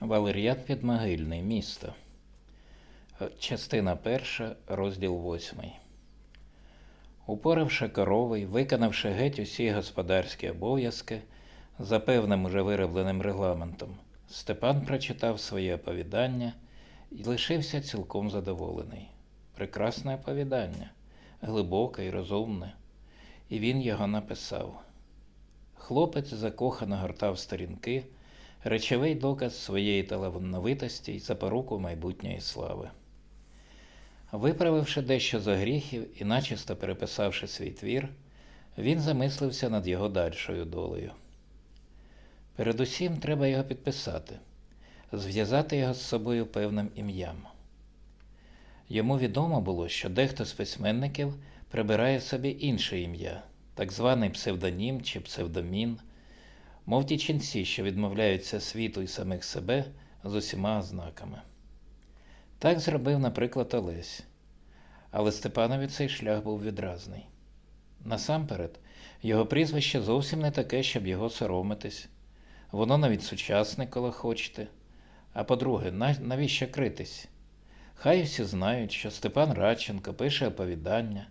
Валер'ян Підмогильний місто. Частина перша, розділ восьмий. Упоравши коровий, виконавши геть усі господарські обов'язки за певним уже виробленим регламентом, Степан прочитав своє оповідання і лишився цілком задоволений. Прекрасне оповідання, глибоке і розумне, і він його написав. Хлопець закохано гортав сторінки, речовий доказ своєї талановитості й запоруку майбутньої слави. Виправивши дещо за гріхів і начисто переписавши свій твір, він замислився над його дальшою долею. Передусім треба його підписати, зв'язати його з собою певним ім'ям. Йому відомо було, що дехто з письменників прибирає собі інше ім'я, так званий псевдонім чи псевдомін, мов ті ченці, що відмовляються світу і самих себе з усіма ознаками. Так зробив, наприклад, Олесь. Але Степанові цей шлях був відразний. Насамперед, його прізвище зовсім не таке, щоб його соромитись. Воно навіть сучасне, коли хочете. А по-друге, навіщо критись? Хай всі знають, що Степан Радченко пише оповідання,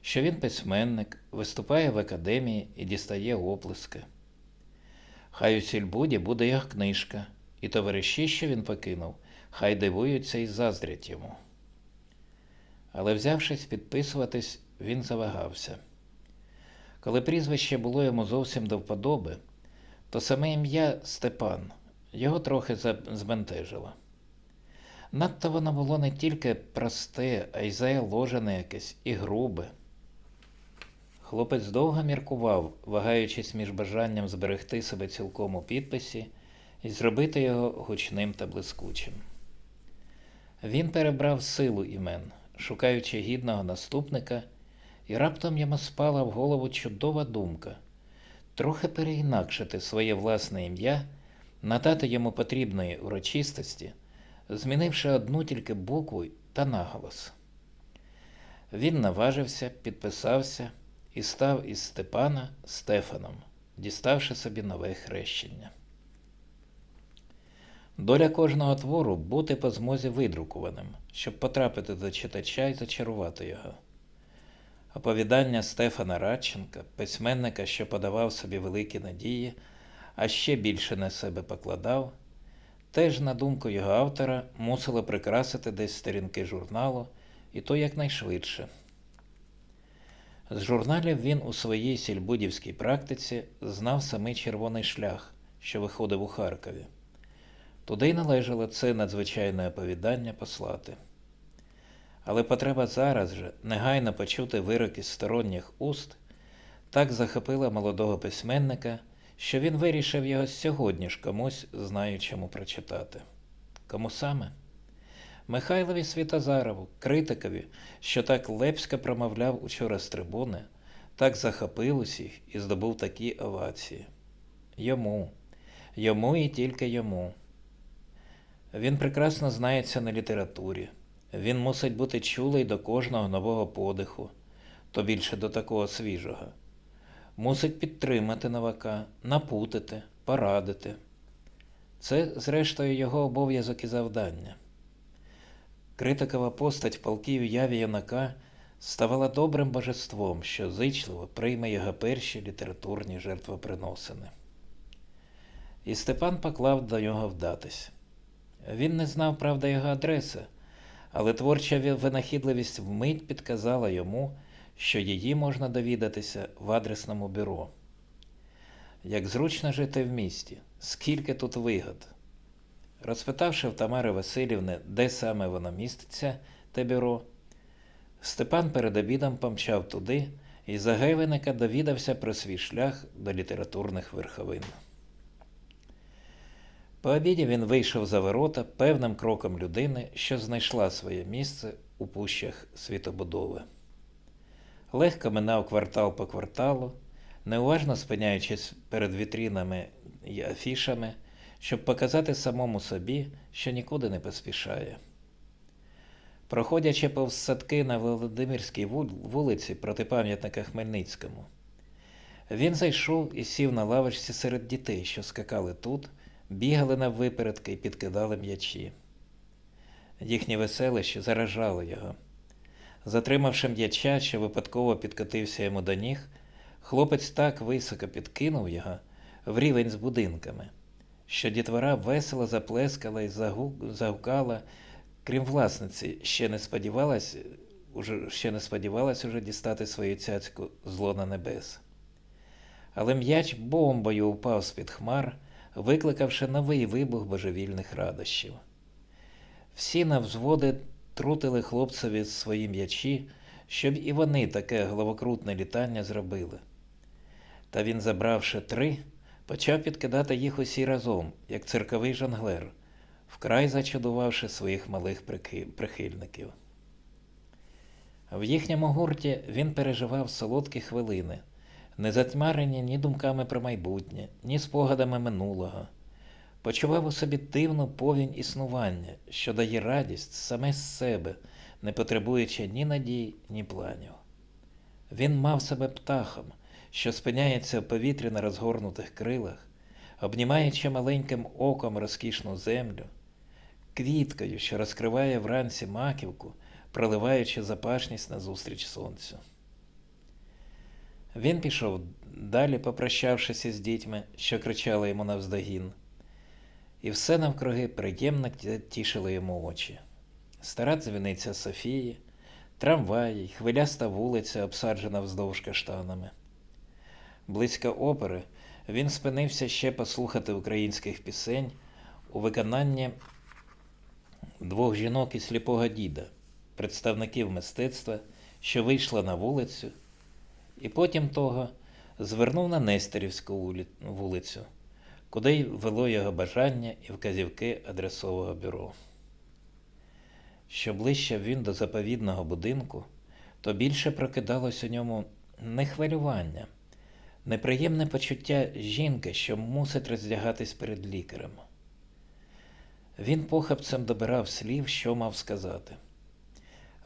що він письменник, виступає в академії і дістає оплески. Хай у сільбуді буде його книжка, і товариші, що він покинув, хай дивуються і заздрять йому. Але взявшись підписуватись, він завагався. Коли прізвище було йому зовсім до вподоби, то саме ім'я Степан його трохи збентежило. Надто воно було не тільки просте, а й заложене якесь і грубе. Хлопець довго міркував, вагаючись між бажанням зберегти себе цілком у підписі і зробити його гучним та блискучим. Він перебрав силу імен, шукаючи гідного наступника, і раптом йому спала в голову чудова думка трохи переінакшити своє власне ім'я, надати йому потрібної урочистості, змінивши одну тільки букву та наголос. Він наважився, підписався і став із Степана Стефаном, діставши собі нове хрещення. Доля кожного твору бути по змозі видрукуваним, щоб потрапити до читача і зачарувати його. Оповідання Стефана Радченка, письменника, що подавав собі великі надії, а ще більше на себе покладав, теж, на думку його автора, мусило прикрасити десь сторінки журналу, і то якнайшвидше. З журналів він у своїй сільбудівській практиці знав самий червоний шлях, що виходив у Харкові. Туди й належало це надзвичайне оповідання послати. Але потреба зараз же негайно почути вироки з сторонніх уст так захопила молодого письменника, що він вирішив його сьогодні ж комусь знаючому прочитати. Кому саме? Михайлові Світозарову, критикові, що так лепсько промовляв учора з трибуни, так захопив усіх і здобув такі овації. Йому, йому і тільки йому. Він прекрасно знається на літературі. Він мусить бути чулий до кожного нового подиху, то більше до такого свіжого. Мусить підтримати новака, напутити, порадити. Це, зрештою, його обов'язок і завдання. Критикова постать в полкій уяві юнака ставала добрим божеством, що зичливо прийме його перші літературні жертвоприносини. І Степан поклав до нього вдатись. Він не знав, правда, його адреси, але творча винахідливість вмить підказала йому, що її можна довідатися в адресному бюро. Як зручно жити в місті, скільки тут вигод. Розпитавши в Тамари Васильівни, де саме воно міститься, те бюро, Степан перед обідом помчав туди і за Гейвеника довідався про свій шлях до літературних верховин. По обіді він вийшов за ворота певним кроком людини, що знайшла своє місце у пущах світобудови. Легко минав квартал по кварталу, неуважно спиняючись перед вітрінами і афішами, щоб показати самому собі, що нікуди не поспішає. Проходячи повз садки на Володимирській вулиці проти пам'ятника Хмельницькому, він зайшов і сів на лавочці серед дітей, що скакали тут, бігали наввипередки і підкидали м'ячі. Їхнє веселище заражало його. Затримавши м'яча, що випадково підкотився йому до ніг, хлопець так високо підкинув його в рівень з будинками, що дітвора весело заплескала і загукала, крім власниці, ще не сподівалась, уже, ще не сподівалась уже дістати свою цяцьку зло на небес. Але м'яч бомбою упав з-під хмар, викликавши новий вибух божевільних радощів. Всі навзводи трутили хлопцеві свої м'ячі, щоб і вони таке головокрутне літання зробили. Та він, забравши три, почав підкидати їх усі разом, як цирковий жонглер, вкрай зачудувавши своїх малих прихильників. В їхньому гурті він переживав солодкі хвилини, не затьмарені ні думками про майбутнє, ні спогадами минулого. Почував у собі дивну повінь існування, що дає радість саме з себе, не потребуючи ні надій, ні планів. Він мав себе птахом, що спиняється в повітрі на розгорнутих крилах, обнімаючи маленьким оком розкішну землю, квіткою, що розкриває вранці маківку, проливаючи запашність назустріч сонцю. Він пішов далі, попрощавшись із дітьми, що кричали йому навздогін, і все навкруги приємно ті- тішило йому очі. Стара дзвіниця Софії, трамваї, хвиляста вулиця, обсаджена вздовж каштанами. Близько опери він спинився ще послухати українських пісень у виконанні двох жінок і сліпого діда, представників мистецтва, що вийшла на вулицю, і потім того звернув на Нестерівську вулицю, куди й вело його бажання і вказівки адресового бюро. Що ближче він до заповідного будинку, то більше прокидалось у ньому не хвилювання, неприємне почуття жінки, що мусить роздягатись перед лікарем. Він похапцем добирав слів, що мав сказати.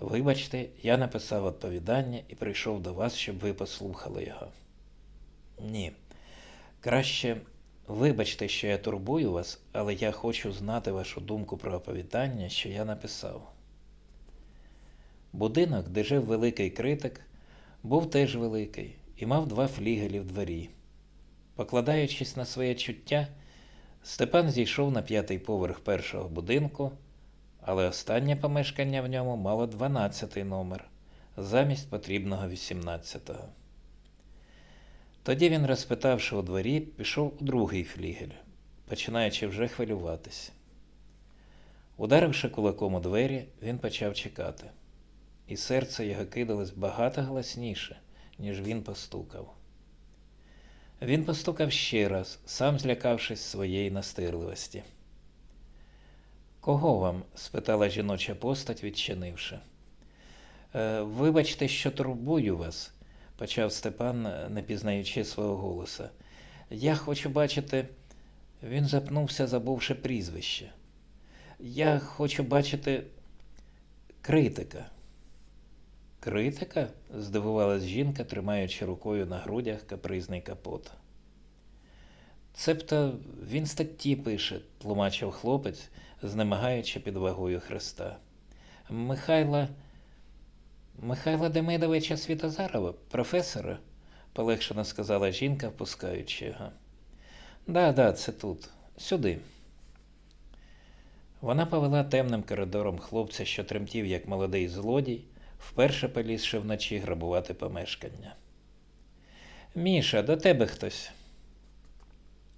Вибачте, я написав відповідання і прийшов до вас, щоб ви послухали його. Ні. Краще вибачте, що я турбую вас, але я хочу знати вашу думку про оповідання, що я написав. Будинок, де жив великий критик, був теж великий і мав два флігелі в дворі. Покладаючись на своє чуття, Степан зійшов на п'ятий поверх першого будинку, але останнє помешкання в ньому мало 12-й номер замість потрібного 18-го. Тоді він, розпитавши у дворі, пішов у другий флігель, починаючи вже хвилюватись. Ударивши кулаком у двері, він почав чекати, і серце його кидалось багато голосніше, ніж він постукав. Він постукав ще раз, сам злякавшись своєї настирливості. Кого вам? спитала жіноча постать, відчинивши. «Е, Вибачте, що турбую вас, почав Степан, не пізнаючи свого голоса. Я хочу бачити. Він запнувся, забувши прізвище. Я хочу бачити критика. Критика? здивувалась жінка, тримаючи рукою на грудях капризний капот. Цебто він статті пише, тлумачив хлопець, знемагаючи під вагою Христа. Михайла. Михайла Демидовича Світозарова, професора, полегшено сказала жінка, впускаючи його. Да, да, це тут. Сюди. Вона повела темним коридором хлопця, що тремтів, як молодий злодій, вперше полізши вночі грабувати помешкання. Міша, до тебе хтось.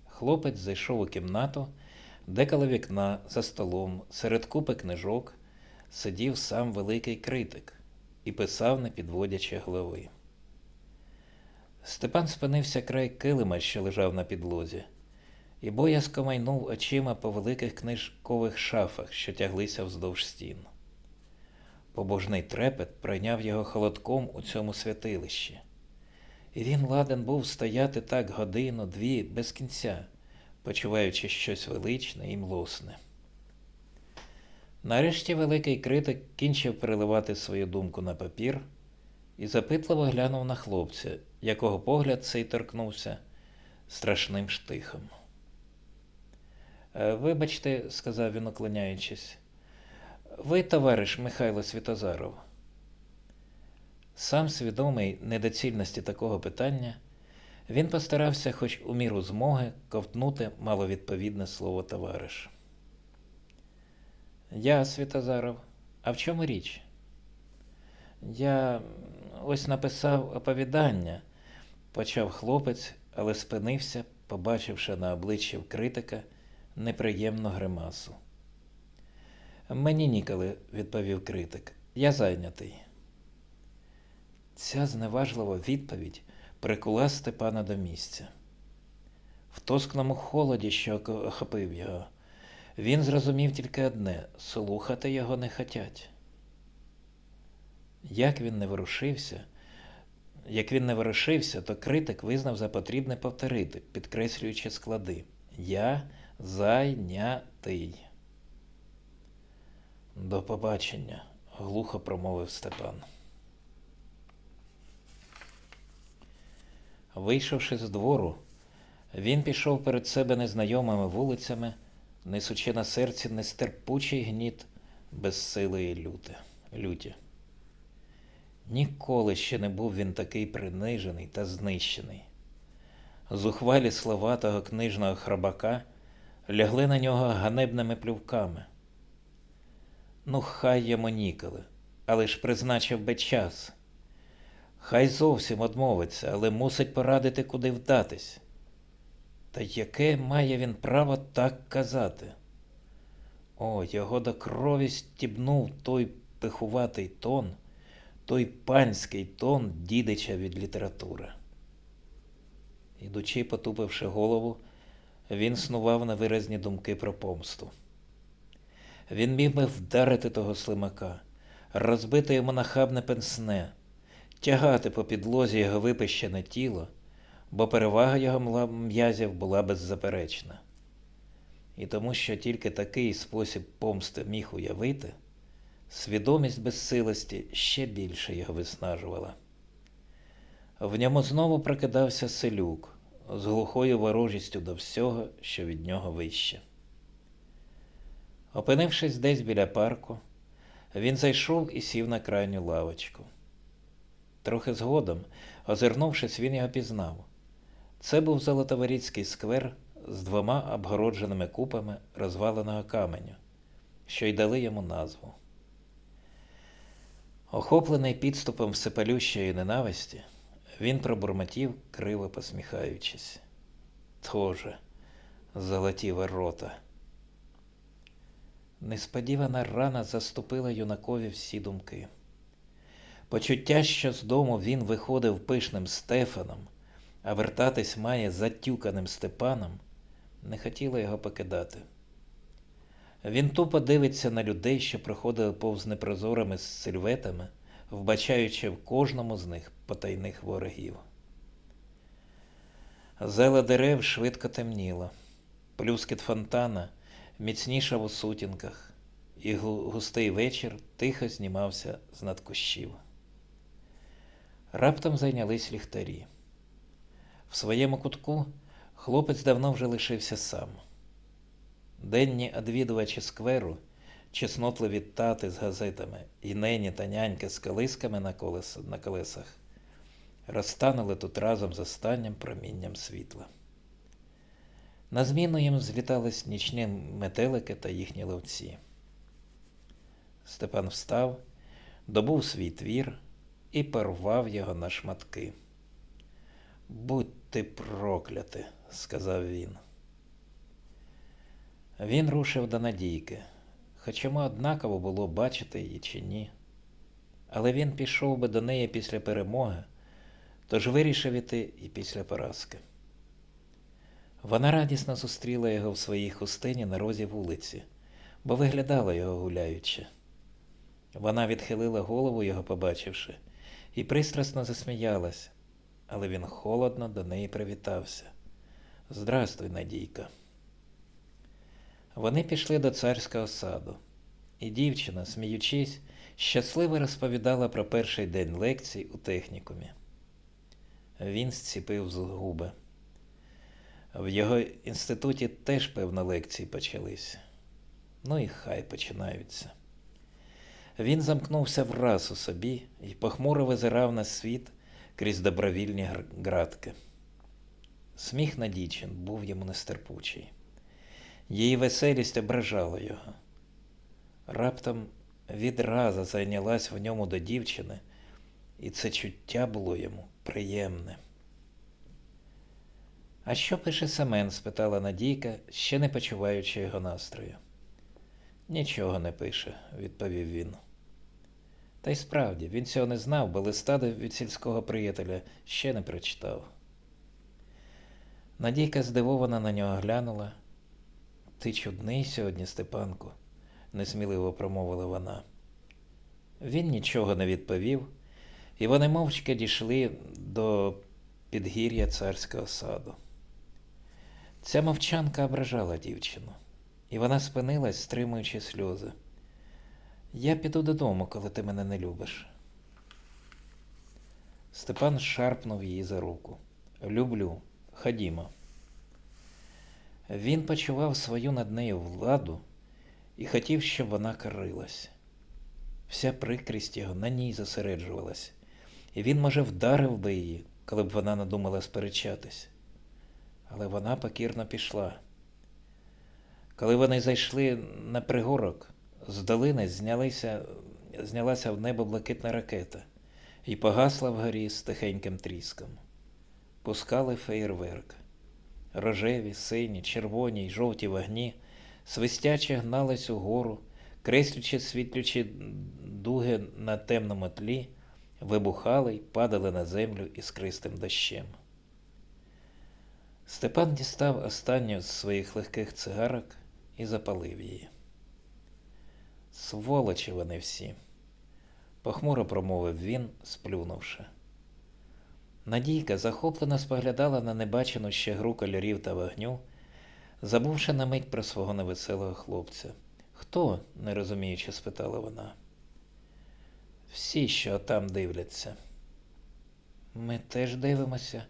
Хлопець зайшов у кімнату, де коло вікна, за столом, серед купи книжок, сидів сам великий критик і писав, не підводячи голови. Степан спинився край килима, що лежав на підлозі, і боязко майнув очима по великих книжкових шафах, що тяглися вздовж стін. Побожний трепет пройняв його холодком у цьому святилищі, і він ладен був стояти так годину, дві, без кінця, почуваючи щось величне і млосне. Нарешті великий критик кінчив переливати свою думку на папір і запитливо глянув на хлопця, якого погляд цей торкнувся страшним штихом. «Е, Вибачте, сказав він, уклоняючись. Ви, товариш Михайло Світозаров. Сам свідомий недоцільності такого питання, він постарався, хоч у міру змоги, ковтнути маловідповідне слово товариш. Я, Світозаров, а в чому річ? Я ось написав оповідання, почав хлопець, але спинився, побачивши на обличчі критика неприємну гримасу. Мені ніколи, відповів критик. Я зайнятий. Ця зневажлива відповідь прикула Степана до місця. В тоскному холоді, що охопив його, він зрозумів тільки одне слухати його не хотять. Як він не ворушився, як він не ворушився, то критик визнав за потрібне повторити, підкреслюючи склади. Я зайнятий. До побачення, глухо промовив Степан. Вийшовши з двору, він пішов перед себе незнайомими вулицями, несучи на серці нестерпучий гніт безсилої люти, люті. Ніколи ще не був він такий принижений та знищений. Зухвалі слова того книжного храбака лягли на нього ганебними плювками. Ну, хай йому ніколи, але ж призначив би час. Хай зовсім одмовиться, але мусить порадити, куди вдатись. Та яке має він право так казати? О, його до крові стібнув той пихуватий тон, той панський тон дідича від літератури. Ідучи, потупивши голову, він снував на виразні думки про помсту. Він міг би вдарити того слимака, розбити йому нахабне пенсне, тягати по підлозі його випищене тіло, бо перевага його м'язів була беззаперечна. І тому, що тільки такий спосіб помсти міг уявити, свідомість безсилості ще більше його виснажувала. В ньому знову прокидався селюк з глухою ворожістю до всього, що від нього вище. Опинившись десь біля парку, він зайшов і сів на крайню лавочку. Трохи згодом, озирнувшись, він його пізнав. Це був Золотоворіцький сквер з двома обгородженими купами розваленого каменю, що й дали йому назву. Охоплений підступом всепалющої ненависті, він пробурмотів, криво посміхаючись. Тоже, золоті ворота. Несподівана рана заступила юнакові всі думки. Почуття, що з дому він виходив пишним Стефаном, а вертатись має затюканим Степаном, не хотіло його покидати. Він тупо дивиться на людей, що проходили повз непрозорими сильветами, вбачаючи в кожному з них потайних ворогів. Зела дерев швидко темніло, плюскіт фонтана міцнішав у сутінках, і густий вечір тихо знімався з над кущів. Раптом зайнялись ліхтарі. В своєму кутку хлопець давно вже лишився сам. Денні одвідувачі скверу, чеснотливі тати з газетами і нені та няньки з колисками на, колес, на колесах, розтанули тут разом з останнім промінням світла. На зміну їм злітались нічні метелики та їхні ловці. Степан встав, добув свій твір і порвав його на шматки. Будь ти прокляти, сказав він. Він рушив до Надійки, хоч йому однаково було бачити її чи ні. Але він пішов би до неї після перемоги, тож вирішив іти і після поразки. Вона радісно зустріла його в своїй хустині на розі вулиці, бо виглядала його гуляючи. Вона відхилила голову, його побачивши, і пристрасно засміялась, але він холодно до неї привітався. Здрастуй, Надійка. Вони пішли до царського саду, і дівчина, сміючись, щасливо розповідала про перший день лекцій у технікумі. Він зціпив з губи. В його інституті теж, певно, лекції почались. Ну і хай починаються. Він замкнувся враз у собі і похмуро визирав на світ крізь добровільні гр- градки. Сміх на дівчин був йому нестерпучий. Її веселість ображала його. Раптом відразу зайнялась в ньому до дівчини, і це чуття було йому приємне. А що пише Семен? спитала Надійка, ще не почуваючи його настрою. Нічого не пише, відповів він. Та й справді, він цього не знав, бо листа від сільського приятеля ще не прочитав. Надійка здивована на нього глянула. Ти чудний сьогодні, Степанку, несміливо промовила вона. Він нічого не відповів, і вони мовчки дійшли до підгір'я царського саду. Ця мовчанка ображала дівчину, і вона спинилась, стримуючи сльози. Я піду додому, коли ти мене не любиш. Степан шарпнув її за руку. Люблю, ходімо. Він почував свою над нею владу і хотів, щоб вона карилась. Вся прикрість його на ній зосереджувалась, і він, може, вдарив би її, коли б вона надумала сперечатись. Але вона покірно пішла. Коли вони зайшли на пригорок, з долини знялися, знялася в небо блакитна ракета і погасла вгорі з тихеньким тріском. Пускали феєрверк. Рожеві, сині, червоні й жовті вогні свистяче гнались угору, креслячи світлючі дуги на темному тлі, вибухали й падали на землю іскристим дощем. Степан дістав останню з своїх легких цигарок і запалив її. Сволочі вони всі, похмуро промовив він, сплюнувши. Надійка захоплено споглядала на небачену ще гру кольорів та вогню, забувши на мить про свого невеселого хлопця. Хто? не розуміючи, спитала вона. Всі, що там дивляться. Ми теж дивимося,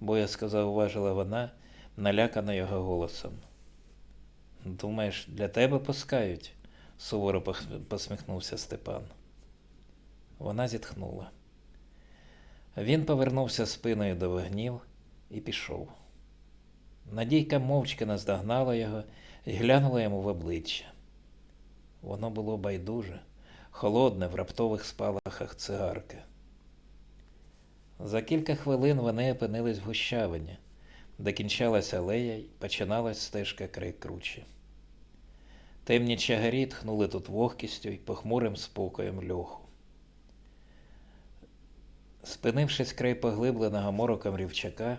боязко зауважила вона, налякана його голосом. Думаєш, для тебе пускають? суворо посміхнувся Степан. Вона зітхнула. Він повернувся спиною до вогнів і пішов. Надійка мовчки наздогнала його і глянула йому в обличчя. Воно було байдуже, холодне в раптових спалахах цигарки. За кілька хвилин вони опинились в гущавині, де кінчалась алея й починалась стежка край кручі. Темні чагарі тхнули тут вогкістю й похмурим спокоєм льоху. Спинившись край поглибленого мороком рівчака,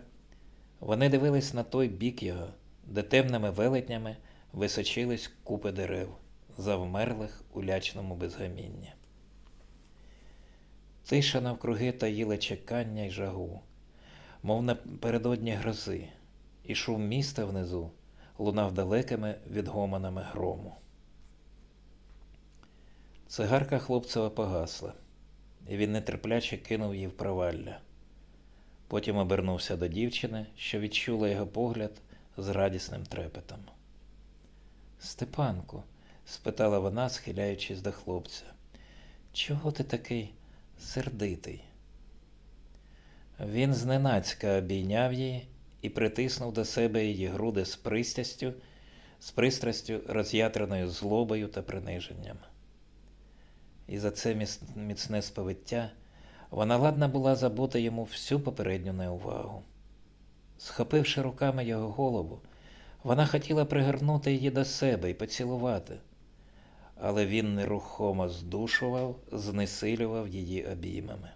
вони дивились на той бік його, де темними велетнями височились купи дерев, завмерлих у лячному безгамінні. Тиша навкруги таїла чекання й жагу, мов напередодні грози, і шум міста внизу лунав далекими відгомонами грому. Цигарка хлопцева погасла, і він нетерпляче кинув її в провалля. Потім обернувся до дівчини, що відчула його погляд з радісним трепетом. Степанку, спитала вона, схиляючись до хлопця, чого ти такий сердитий? Він зненацька обійняв її і притиснув до себе її груди з пристрастю, з пристрастю, роз'ятреною злобою та приниженням. І за це міцне сповиття вона ладна була забути йому всю попередню неувагу. Схопивши руками його голову, вона хотіла пригорнути її до себе і поцілувати, але він нерухомо здушував, знесилював її обіймами.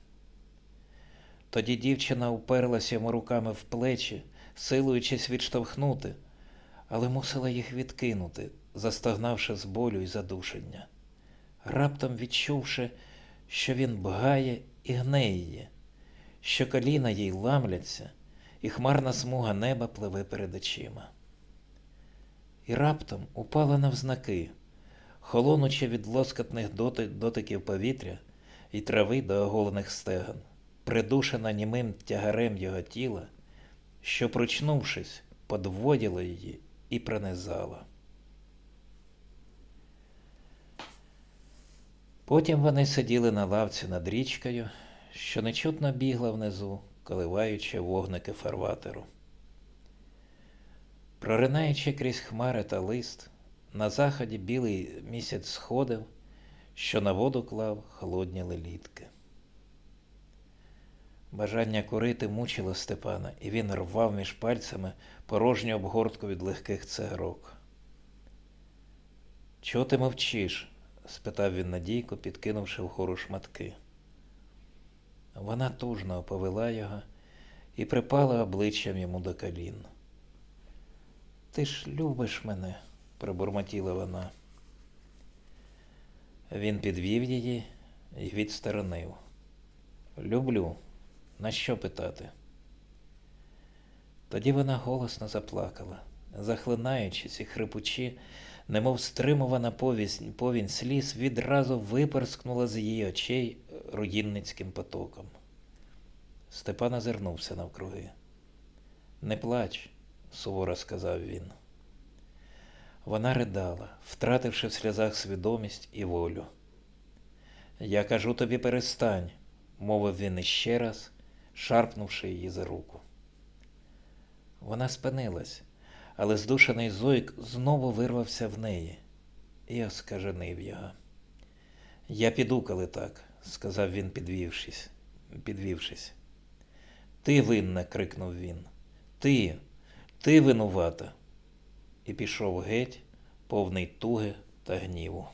Тоді дівчина уперлась йому руками в плечі, силуючись відштовхнути, але мусила їх відкинути, застогнавши з болю і задушення. Раптом відчувши, що він бгає і гне її, що коліна їй ламляться, і хмарна смуга неба пливе перед очима. І раптом упала навзнаки, холонучи від лоскотних дотиків повітря і трави до оголених стегон, придушена німим тягарем його тіла, що, прочнувшись, подводило її і пронизало. Потім вони сиділи на лавці над річкою, що нечутно бігла внизу, коливаючи вогники фарватеру. Проринаючи крізь хмари та лист, на заході білий місяць сходив, що на воду клав холодні лелітки. Бажання курити мучило Степана, і він рвав між пальцями порожню обгортку від легких цигарок. Чого ти мовчиш? спитав він Надійку, підкинувши вгору шматки. Вона тужно оповела його і припала обличчям йому до колін. Ти ж любиш мене, пробурмотіла вона. Він підвів її і відсторонив. Люблю. На що питати? Тоді вона голосно заплакала, захлинаючись і хрипучи, немов стримувана повінь, повінь сліз, відразу випорскнула з її очей руїнницьким потоком. Степан озирнувся навкруги. Не плач, суворо сказав він. Вона ридала, втративши в сльозах свідомість і волю. Я кажу тобі перестань, мовив він іще раз, шарпнувши її за руку. Вона спинилась, але здушений зойк знову вирвався в неї і оскаженив його. Я піду, коли так, сказав він, підвівшись. підвівшись. Ти винна, крикнув він. Ти, ти винувата. І пішов геть, повний туги та гніву.